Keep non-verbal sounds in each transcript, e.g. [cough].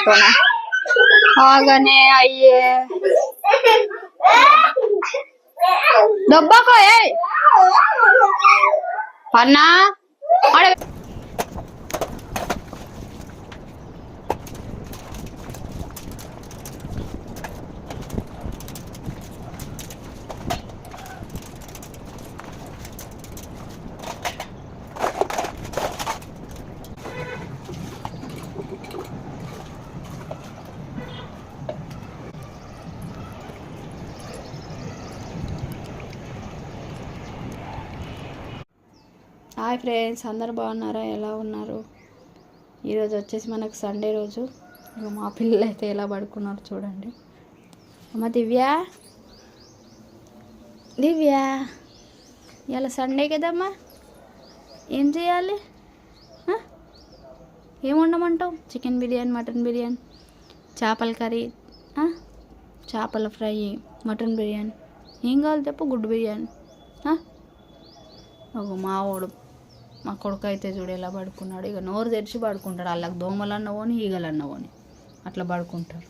చేతితోన ఆగనే అయ్యే దొబ్బకో ఏ పన్నా hi friends అందరు బాగున్నారా? ఎలా ఉన్నారు? ఈరోజు వచ్చేసి మనకు సండే రోజు. ఇక మా పిల్లలు అయితే ఎలా పడుకున్నారు చూడండి. అమ్మ దివ్య? దివ్య? ఇవాళ సండే కదమ్మా? ఏం చేయాలి? ఏం వండమంటావు? చికెన్ బిర్యానీ మటన్ బిర్యానీ చేపల కర్రీ చేపల ఫ్రై మటన్ బిర్యానీ. ఏం కావాలి చెప్పు? గుడ్డు బిర్యానీ. ఒక మావోడు. మా కొడుకు అయితే చూడు ఎలా పడుకున్నాడు ఇక నోరు తెరిచి పడుకుంటాడు. వాళ్ళకి దోమలు అన్నవోని ఈగలు అన్నవోని అట్లా పడుకుంటారు.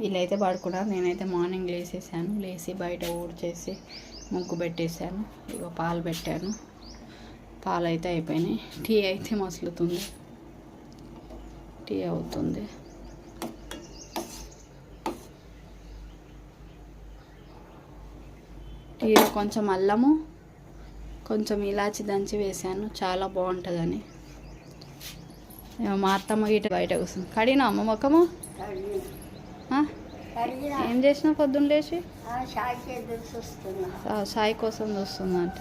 వీళ్ళైతే పడుకున్నారు. నేనైతే మార్నింగ్ లేసేసాను. లేచి బయట ఊడ్చేసి ముగ్గు పెట్టేశాను. ఇక పాలు పెట్టాను. పాలు అయితే అయిపోయినాయి. టీ అయితే మసులుతుంది. టీ అవుతుంది. టీలో కొంచెం అల్లము. కొంచెం ఇలాచి దంచి వేసాను. చాలా బాగుంటుందని. మా అత్తమ్మ గిట బయట కూర్చుంది. కడిగినా అమ్మ మొక్కము? ఏం చేసినా పొద్దున్న లేచి? సాయి కోసం చూస్తుందంట.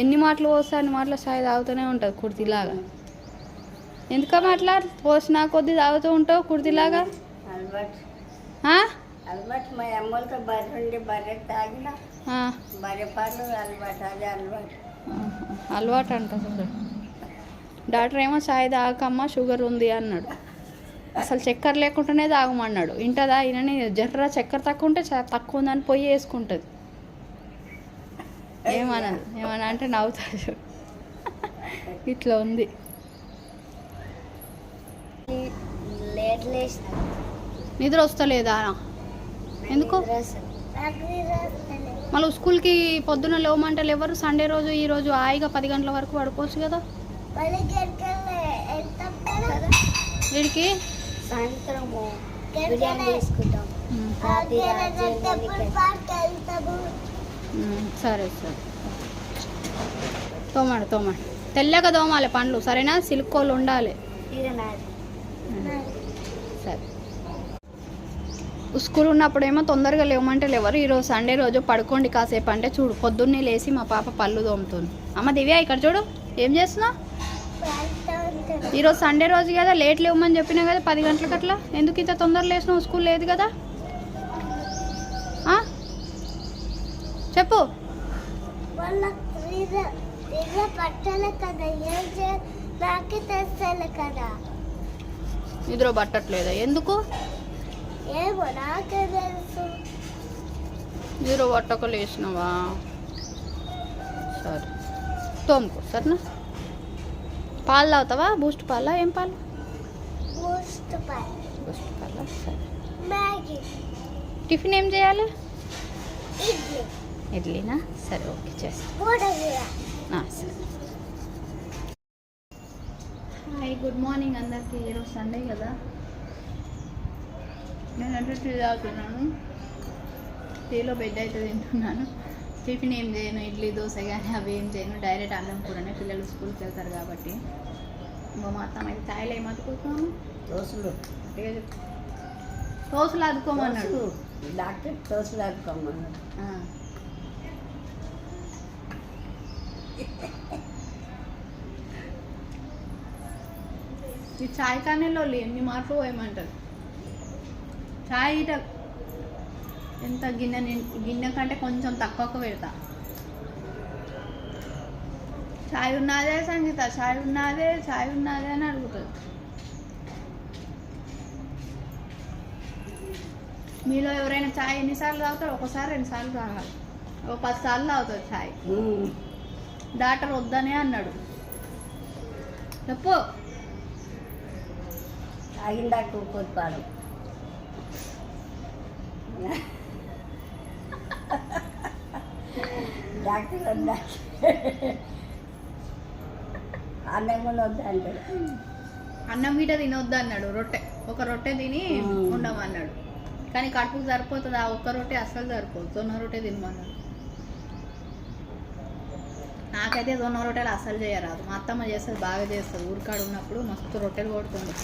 ఎన్ని మాటలు పోస్తా అన్ని మాటలు సాయి తాగుతూనే ఉంటుంది కుర్తిలాగా. ఎందుకమ్మా అట్లా పోసినా కొద్ది తాగుతూ ఉంటావు కుర్తిలాగా. అలవాటు మా అమ్మలతో బర్రె ఉండి బర్రె తాగిన. బర్రె పాలు అలవాటు అదే అలవాటు. అలవాటు అంట చూడు డాక్టర్ ఏమో చాయ్ తాగకమ్మ షుగర్ ఉంది అన్నాడు. అసలు చక్కెర లేకుండానే తాగమన్నాడు. ఇంటదా ఈయనని? జర్ర చక్కెర తక్కువ ఉంటే తక్కువ ఉందని పొయ్యి వేసుకుంటుంది. ఏమన్నది ఏమన్నా అంటే నవ్వుతాడు. ఇట్లా ఉంది. నిద్ర వస్తలేదా? ఎందుకు? మళ్ళీ స్కూల్కి పొద్దున్న లేవమంటే ఎవరు సండే రోజు ఈ రోజు హాయిగా పది గంటల వరకు పడుకోవచ్చు కదా? వీడికి? సరే సరే. తోమాడు తోమాడు. తెల్లగా తోమాలి పండ్లు సరేనా? సిలుకోలు ఉండాలి. సరే. స్కూల్ ఉన్నప్పుడేమో తొందరగా లేవమంటే లేవరు. ఈరోజు సండే రోజు పడుకోండి కాసేపు అంటే చూడు పొద్దున్నే లేచి మా పాప పళ్ళు తోముతుంది. అమ్మ దివ్య ఇక్కడ చూడు ఏం చేస్తున్నావు? ఈరోజు సండే రోజు కదా లేట్ లేవమని చెప్పినా కదా పది గంటలకు అట్లా? ఎందుకు ఇంత తొందర లేచినావు? స్కూల్ లేదు కదా? చెప్పు. నిద్ర పట్టట్లేదా? ఎందుకు? ఏమో నాకే తెలుసు పట్టక లేచినావా? సరే. తోముకో సరేనా? పాలు తాగుతావా? బూస్ట్ పాలా? ఏం పాలు? బూస్ట్ బూస్ట్ పాలా? సరే. మ్యాగీ. టిఫిన్ ఏం చేయాలి? ఇడ్లీ. ఇడ్లీనా? సరే ఓకే చేస్తా. సరే. హాయ్ గుడ్ మార్నింగ్ అందరికీ. ఈరోజు సండే కదా. నేనంటే టీ తాగుతున్నాను. టీలో బెడ్ అయితే తింటున్నాను. టిఫిన్ ఏం చేయను ఇడ్లీ దోశ కానీ అవి ఏం చేయను. డైరెక్ట్ అన్నం కూరనే పిల్లలు స్కూల్కి వెళ్తారు కాబట్టి. ఇంకో మా అత్తమ్మ అయితే ఛాయలు ఏం అతుకుతున్నాను దోశలు దోశలు. అదుకోమన్నాడు డాక్టర్ దోశలు ఆడుకోమన్నాడు ఆ. ఈ చాయ్ కానీ లోళ్ళు ఎన్ని మాటలు పోయమంటారు. చాయ్ ఇట ఎంత గిన్నె గిన్నె కంటే కొంచెం తక్కువకు పెడతా. చాయ్ ఉన్నదే సంగీత చాయ్ ఉన్నదే చాయ్ ఉన్నదే అని అడుగుతుంది. మీలో ఎవరైనా చాయ్ ఎన్నిసార్లు తాగుతారు ఒకసారి రెండుసార్లు తాగాలి. ఒక పది సార్లు తాగుతుంది చాయ్. డాక్టర్ వద్దనే అన్నాడు. చెప్పు. అయిందాక కూర్పాడు డాక్టర్ అన్నం కూడా అన్నం గీట తినొద్దు అన్నాడు రొట్టె. ఒక రొట్టె తిని. ఉండమన్నాడు. కానీ కడుపుకు సరిపోతుంది? ఆ ఒక్క రొట్టె అస్సలు సరిపోదు. జొన్న రొట్టె తినమన్నాడు. నాకైతే జొన్న రొట్టెలు అస్సలు చేయరాదు. మా అత్తమ్మ చేస్తుంది బాగా చేస్తుంది. ఊరికాడు ఉన్నప్పుడు మస్తు రొట్టెలు కొడుతుంది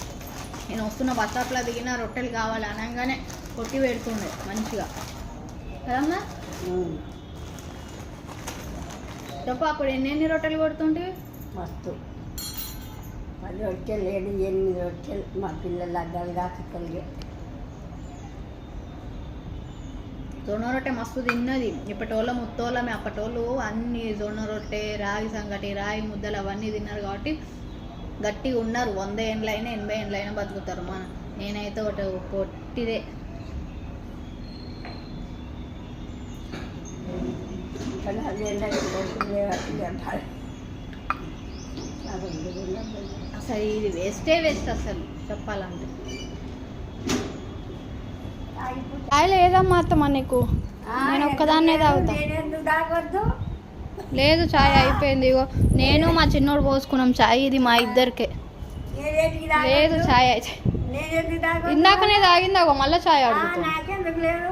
నేను వస్తున్న బస్ స్టాప్లో దిగిన రొట్టెలు కావాలి అనగానే కొట్టి పెడుతుండే మంచిగా. కదమ్మా? చెప్పు అప్పుడు ఎన్ని ఎన్ని రొట్టెలు కొడుతుంటే? మస్తు. పది రొట్టెలు ఏడు ఎనిమిది రొట్టెలు. మా పిల్లలు అడ్డాలు కాక కలిగే జొన్న రొట్టె మస్తు తిన్నది. ఇప్పటోళ్ళ ముత్తోళ్ళమే అప్పటోళ్ళు అన్ని జొన్న రొట్టె రాగి సంగటి రాగి ముద్దలు అవన్నీ తిన్నారు కాబట్టి గట్టిగా ఉన్నారు. వంద ఏండ్లైనా ఎనభై ఏండ్లైనా బతుకుతారు మన. నేనైతే ఒకటి పొట్టిదే కానీ అది ఏంటంటే రోజులు లేవట్టి చెప్పాలి అది ఉంది కూడా అసలు ఇది వేస్టే వేస్ట్ అసలు చెప్పాలంటే. చాయ్ లేదమ్మా అత్తమ్మ నీకు. నేను ఒక్కదాన్నే తాగుతా. లేదు చాయ్ అయిపోయింది ఇగో. నేను మా చిన్నోడు పోసుకున్నాం చాయ్ ఇది మా ఇద్దరికే. లేదు చాయ్ అయితే ఇందాకనే తాగిందాగో మళ్ళీ చాయ్ లేదు?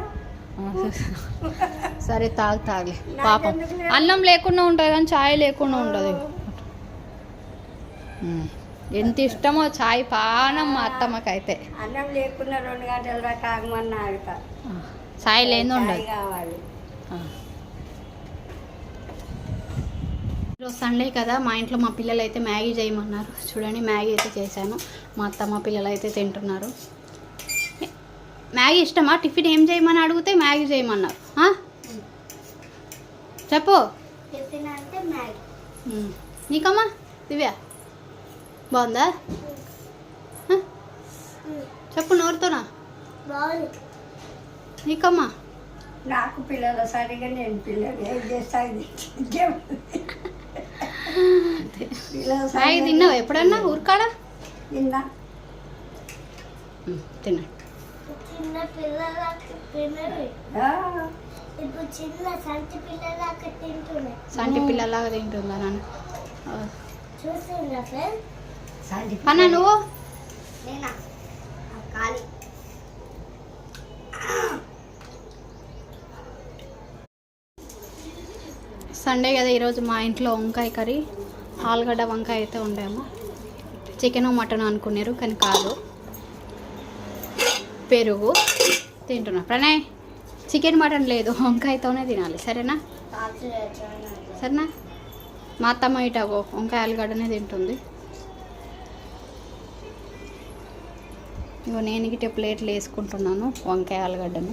[laughs] సరే తాగు తాగి. పాపం. అన్నం లేకుండా ఉంటుంది కానీ చాయ్ లేకుండా ఉండదు. ఎంత ఇష్టమో చాయ్ పానం మా అత్తమ్మకైతే. అన్నం లేకుండా రెండు గంటల దాకా ఆగమన్నా ఆగుతా చాయ్ లేని ఉండదు. కావాలి. ఈరోజు సండే కదా మా ఇంట్లో మా పిల్లలు అయితే మ్యాగీ చేయమన్నారు. చూడండి మ్యాగీ అయితే చేశాను. మా అత్త మా పిల్లలు అయితే తింటున్నారు. మ్యాగీ ఇష్టమా? టిఫిన్ ఏం చేయమని అడిగితే మ్యాగీ చేయమన్నారు. ఆ? చెప్పు. నీకమ్మా? దివ్య. బాగుందా? చెప్పు నోరుతోనా? నీకమ్మా? నాకు పిల్లలు సరిగా నేను పిల్లలు. ఏం తిన్నావు ఎప్పుడన్నా ఊరికాడ? తిన్నా తిన్నా చిన్న పిల్లలకి తినవి ఆ, ఇప్పుడు చిన్న సంచి పిల్లలకి తింటున్నాయి. సంటి పిల్లలాగా తింటుందా నాన్న? అన్నా నువ్వు? నేనా? ఆ ఖాళీ. సండే కదా ఈరోజు మా ఇంట్లో వంకాయ కర్రీ. ఆలుగడ్డ వంకాయ అయితే ఉండేమో చికెన్ మటన్ అనుకున్నారు కానీ కాదు. పెరుగు. తింటున్నా. ప్రణయ్ చికెన్ మటన్ లేదు. వంకాయతోనే తినాలి. సరేనా? సరేనా? మా అత్తమ్మ ఇటాగో వంకాయ ఆలుగడ్డనే తింటుంది. ఇగో నేను గిట్ట ప్లేట్లు వేసుకుంటున్నాను వంకాయ ఆలుగడ్డను.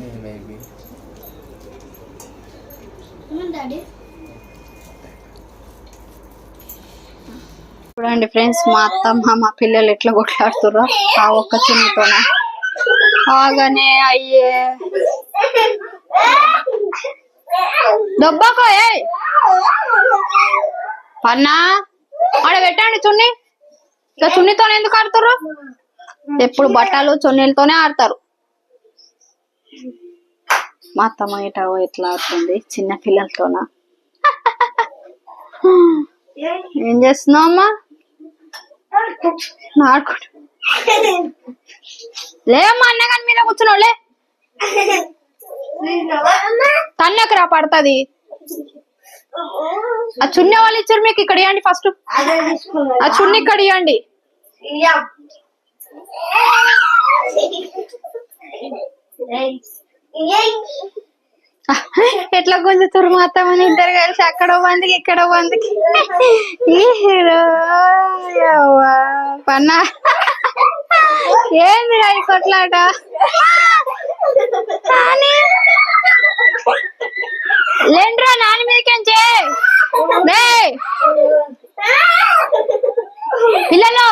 డాడీ? చూడండి ఫ్రెండ్స్ మా అత్తమ్మ మా పిల్లలు ఎట్లా కొట్లాడుతుర్రో ఆ ఒక్క చిన్నతోన. ఆగానే అయ్యే. దొబ్బకో ఏ పన్నా ఆడ పెట్టండి చున్ని. ఇక చున్నితోనే ఎందుకు ఆడతారు ఎప్పుడు బట్టలు చున్నీలతోనే ఆడతారు. మా అత్తమ్మ ఇటో ఎట్లా ఆడుతుంది? చిన్న పిల్లలతోన? ఏం చేస్తున్నావు అమ్మా? ఆడుకోడు లేమ్మా అన్నగాని మీద కూర్చున్నావు లే. తన్నకు రా పడుతుంది? ఆ చున్నీ వాళ్ళు ఇచ్చారు మీకు ఇక్కడ ఇవ్వండి ఫస్ట్ ఆ చున్నీ ఇక్కడ ఇవ్వండి ఎట్లా గుంజుతారు మా అత్తమ్మని ఇద్దరు కలిసి? అక్కడ మందికి ఇక్కడ మందికి పన్నా. ఏంది రా ఈ కొట్లాట? నాని. లేండ్రా నాని మీదకించే పిల్లలు.